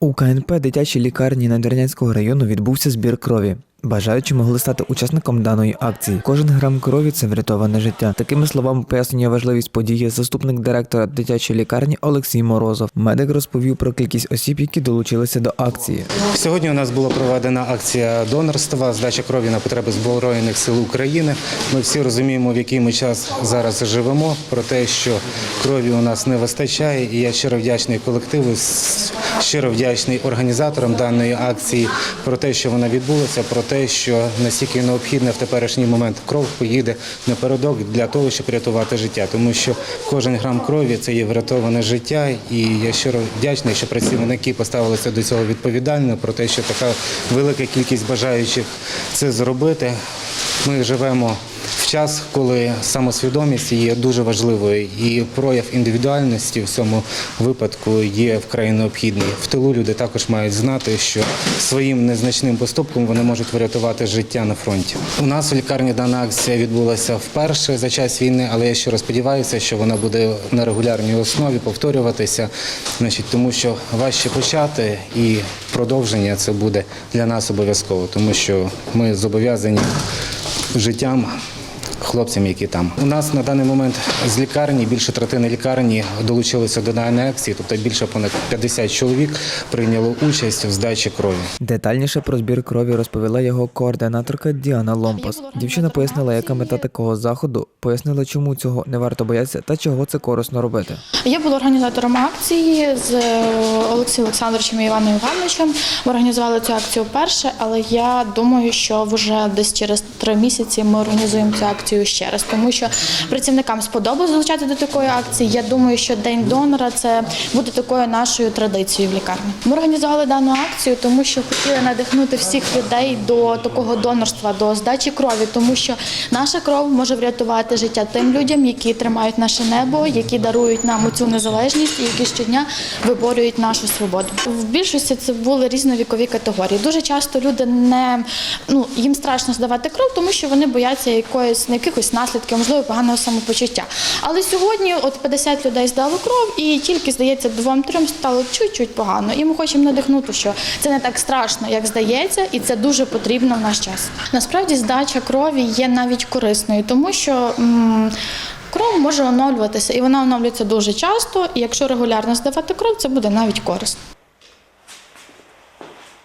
У КНП дитячій лікарні Надвірнянського району відбувся збір крові. Бажаючі могли стати учасником даної акції. Кожен грам крові це врятоване життя. Такими словами пояснює важливість події заступник директора дитячої лікарні Олексій Морозов. Медик розповів про кількість осіб, які долучилися до акції. Сьогодні у нас була проведена акція донорства, здача крові на потреби Збройних сил України. Ми всі розуміємо, в який ми час зараз живемо, про те, що крові у нас не вистачає. І я щиро вдячний колективу, щиро вдячний організаторам даної акції про те, що вона відбулася, про те, що настільки необхідна в теперішній момент кров поїде напередок для того, щоб рятувати життя. Тому що кожен грам крові це є врятоване життя, і я щиро вдячний, що працівники поставилися до цього відповідально, про те, що така велика кількість бажаючих це зробити. Ми живемо час, коли самосвідомість є дуже важливою, і прояв індивідуальності в цьому випадку є вкрай необхідний. В тилу люди також мають знати, що своїм незначним поступком вони можуть врятувати життя на фронті. У нас у лікарні дана акція відбулася вперше за час війни, але я щиро сподіваюся, що вона буде на регулярній основі повторюватися, значить, тому що важче почати і продовження це буде для нас обов'язково, тому що ми зобов'язані життям хлопцям, які там. У нас на даний момент з лікарні більше третини лікарні долучилися до даної акції, тобто більше понад 50 чоловік прийняло участь в здачі крові. Детальніше про збір крові розповіла його координаторка Діана Ломпас. Дівчина пояснила, яка мета такого заходу, пояснила, чому цього не варто боятися та чого це корисно робити. Я була організатором акції з е, Олексієм Олександровичем і Іваном Івановичем. Ми організували цю акцію вперше, але я думаю, що вже десь через три місяці ми організуємо цю акцію ще раз, тому що працівникам сподобалось залучати до такої акції. Я думаю, що День донора це буде такою нашою традицією в лікарні. Ми організували дану акцію, тому що хотіли надихнути всіх людей до такого донорства, до здачі крові, тому що наша кров може врятувати життя тим людям, які тримають наше небо, які дарують нам цю незалежність і які щодня виборюють нашу свободу. В більшості це були різновікові категорії. Дуже часто люди не ну їм страшно здавати кров, тому що вони бояться якоїсь якихось наслідків, можливо, поганого самопочуття. Але сьогодні, от 50 людей здало кров, і тільки здається, двом-трьом стало чуть-чуть погано. І ми хочемо надихнути, що це не так страшно, як здається, і це дуже потрібно в наш час. Насправді, здача крові є навіть корисною, тому що. Кров може оновлюватися, і вона оновлюється дуже часто. І якщо регулярно здавати кров, це буде навіть корисно.